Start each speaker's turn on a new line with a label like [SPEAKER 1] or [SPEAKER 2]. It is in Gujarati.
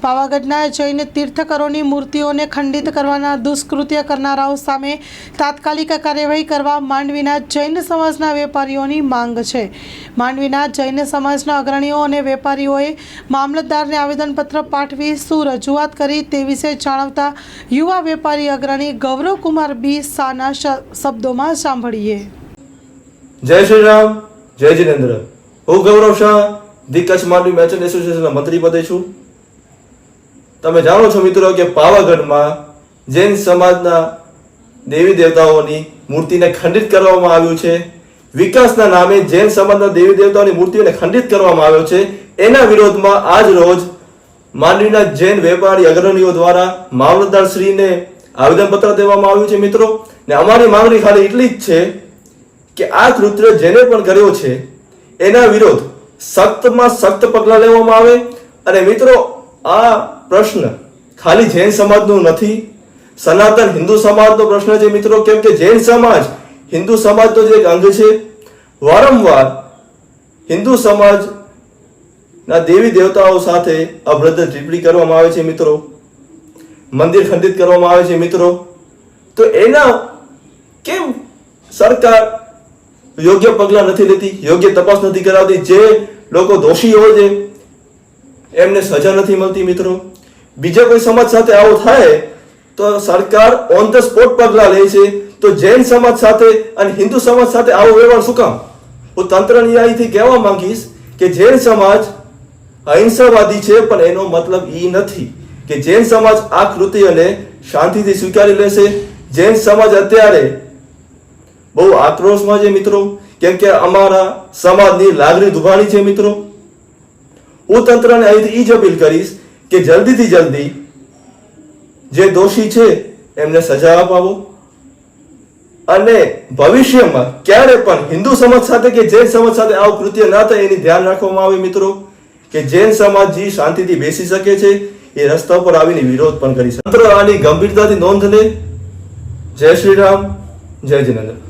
[SPEAKER 1] પાવાગઢના જૈન તીર્થકરોની મૂર્તિઓને ખંડિત કરવાના દુષ્કૃત્ય કરનારાઓ સામે તાત્કાલિક કાર્યવાહી કરવા માંડવીના જૈન સમાજના વેપારીઓની માંગ છે. માંડવીના જૈન સમાજના અગ્રણીઓ અને વેપારીઓએ મામલતદારને આવેદનપત્ર પાઠવી શું રજૂઆત કરી તે વિશે જણાવતા યુવા વેપારી અગ્રણી ગૌરવકુમાર બી શાહના શ- શબ્દોમાં સાંભળીએ.
[SPEAKER 2] જય શ્રી રામ જય જીનેન્દ્ર. હું ગૌરવ શાહ, ધી કચ્છ માંડવી મેચન એસોસિએશનના મંત્રી પદે છું. તમે જાણો છો મિત્રો કે પાવાગઢમાં જૈન સમાજના દેવી દેવતાઓની મૂર્તિને ખંડિત કરવામાં આવ્યું છે. વિકાસના નામે જૈન સમાજના દેવી દેવતાઓની મૂર્તિઓને ખંડિત કરવામાં આવ્યો છે. એના વિરોધમાં આજ રોજ માંડવીના જૈન વેપારી અગ્રણીઓ દ્વારા મામલતદાર શ્રીને આવેદનપત્ર દેવામાં આવ્યું છે મિત્રો. ને અમારી માંગણી ખાલી એટલી જ છે કે આ કૃત્ય જેને પણ કર્યો છે, એના વિરોધ સખ્તમાં સખ્ત પગલાં લેવામાં આવે. અને મિત્રો આ પ્રશ્ન ખાલી જૈન સમાજનો નથી. સનાતન હિન્દુ સમાજનો પ્રશ્ન છે મિત્રો, કેમ કે જૈન સમાજ, હિન્દુ સમાજનો જે એક અંગ છે. વારંવાર હિન્દુ સમાજ ના દેવી દેવતાઓ સાથે અભદ્ર ટિપ્પણી કરવામાં આવે છે મિત્રો. મંદિર ખંડિત કરવામાં આવે છે મિત્રો. તો એના કેમ સરકાર યોગ્ય પગલાં નથી લેતી, યોગ્ય તપાસ નથી કરાવતી? જે લોકો દોષી હોય છે એમને સજા નથી મળતી મિત્રો. બીજા કોઈ સમાજ સાથે આવો થાય, તો સરકાર ઓન ધ સ્પોટ પગલાં લે છે. તો જૈન સમાજ સાથે અને હિન્દુ સમાજ સાથે આવો વ્યવહાર શું કામ? હું તંત્રની અહીંથી કહેવા માંગીશ કે જૈન સમાજ અહિંસાવાદી છે, પણ એનો મતલબ એ નથી કે જૈન સમાજ આ કૃતિઓને શાંતિથી સ્વીકારી લેશે. જૈન સમાજ અત્યારે બહુ આક્રોશમાં છે મિત્રો. કેમ કે અમારા સમાજની લાગણી દુભાણી છે મિત્રો. હું તંત્રને અહીંથી એ જ અપીલ કરીશ કે જલ્દીથી જલ્દી જે દોષી છે એમને સજા અપાવો. અને ભવિષ્યમાં ક્યારે પણ હિન્દુ સમાજ સાથે કે જૈન સમાજ સાથે આવું કૃત્ય ના થાય એની ધ્યાન રાખવામાં આવે મિત્રો, કે જૈન સમાજ જે શાંતિથી બેસી શકે છે, એ રસ્તા પર આવીને વિરોધ પણ કરી શકે. તંત્ર આની ગંભીરતાથી નોંધ લે. જય શ્રી રામ, જય Jinendra